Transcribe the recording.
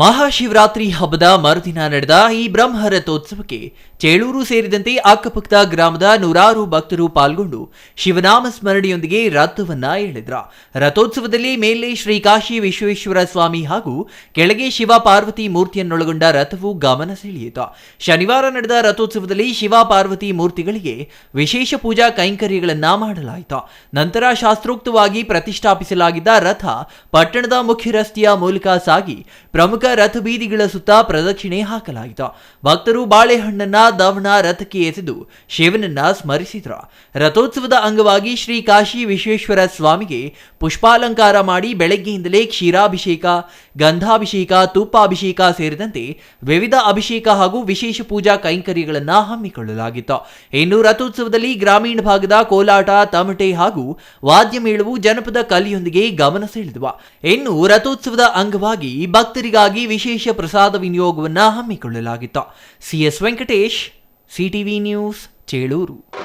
ಮಹಾಶಿವರಾತ್ರಿ ಹಬ್ಬದ ಮರುದಿನ ನಡೆದ ಈ ಬ್ರಹ್ಮ ರಥೋತ್ಸವಕ್ಕೆ ಚೇಳೂರು ಸೇರಿದಂತೆ ಅಕ್ಕಪಕ್ಕದ ಗ್ರಾಮದ ನೂರಾರು ಭಕ್ತರು ಪಾಲ್ಗೊಂಡು ಶಿವನಾಮ ಸ್ಮರಣೆಯೊಂದಿಗೆ ರಥವನ್ನ ಎಳೆದ್ರ. ರಥೋತ್ಸವದಲ್ಲಿ ಮೇಲೆ ಶ್ರೀ ಕಾಶಿ ವಿಶ್ವೇಶ್ವರ ಸ್ವಾಮಿ ಹಾಗೂ ಕೆಳಗೆ ಶಿವ ಪಾರ್ವತಿ ಮೂರ್ತಿಯನ್ನೊಳಗೊಂಡ ರಥವು ಗಮನ ಸೆಳೆಯಿತು. ಶನಿವಾರ ನಡೆದ ರಥೋತ್ಸವದಲ್ಲಿ ಶಿವ ಪಾರ್ವತಿ ಮೂರ್ತಿಗಳಿಗೆ ವಿಶೇಷ ಪೂಜಾ ಕೈಂಕರ್ಯಗಳನ್ನ ಮಾಡಲಾಯಿತು. ನಂತರ ಶಾಸ್ತ್ರೋಕ್ತವಾಗಿ ಪ್ರತಿಷ್ಠಾಪಿಸಲಾಗಿದ್ದ ರಥ ಪಟ್ಟಣದ ಮುಖ್ಯ ರಸ್ತೆಯ ಮೂಲಕ ಸಾಗಿ ಪ್ರಮುಖ ರಥ ಬೀದಿಗಳ ಸುತ್ತ ಪ್ರದಕ್ಷಿಣೆ ಹಾಕಲಾಯಿತು. ಭಕ್ತರು ಬಾಳೆಹಣ್ಣನ್ನ ದವಣ ರಥಕ್ಕೆ ಎಸೆದು ಶಿವನನ್ನ ಸ್ಮರಿಸಿದ್ರು. ರಥೋತ್ಸವದ ಅಂಗವಾಗಿ ಶ್ರೀ ಕಾಶಿ ವಿಶ್ವೇಶ್ವರ ಸ್ವಾಮಿಗೆ ಪುಷ್ಪಾಲಂಕಾರ ಮಾಡಿ ಬೆಳಗ್ಗೆಯಿಂದಲೇ ಕ್ಷೀರಾಭಿಷೇಕ, ಗಂಧಾಭಿಷೇಕ, ತುಪ್ಪಾಭಿಷೇಕ ಸೇರಿದಂತೆ ವಿವಿಧ ಅಭಿಷೇಕ ಹಾಗೂ ವಿಶೇಷ ಪೂಜಾ ಕೈಂಕರ್ಯಗಳನ್ನ ಹಮ್ಮಿಕೊಳ್ಳಲಾಗಿತ್ತು. ಇನ್ನು ರಥೋತ್ಸವದಲ್ಲಿ ಗ್ರಾಮೀಣ ಭಾಗದ ಕೋಲಾಟ, ತಮಟೆ ಹಾಗೂ ವಾದ್ಯ ಮೇಳವು ಜನಪದ ಕಲಿಯೊಂದಿಗೆ ಗಮನ ಸೆಳೆದುವ. ಇನ್ನು ರಥೋತ್ಸವದ ಅಂಗವಾಗಿ ಭಕ್ತರಿಗಾಗಿ ವಿಶೇಷ ಪ್ರಸಾದ ವಿನಿಯೋಗವನ್ನು ಹಮ್ಮಿಕೊಳ್ಳಲಾಗಿತ್ತು. C S Venkatesh CTV news Chelur.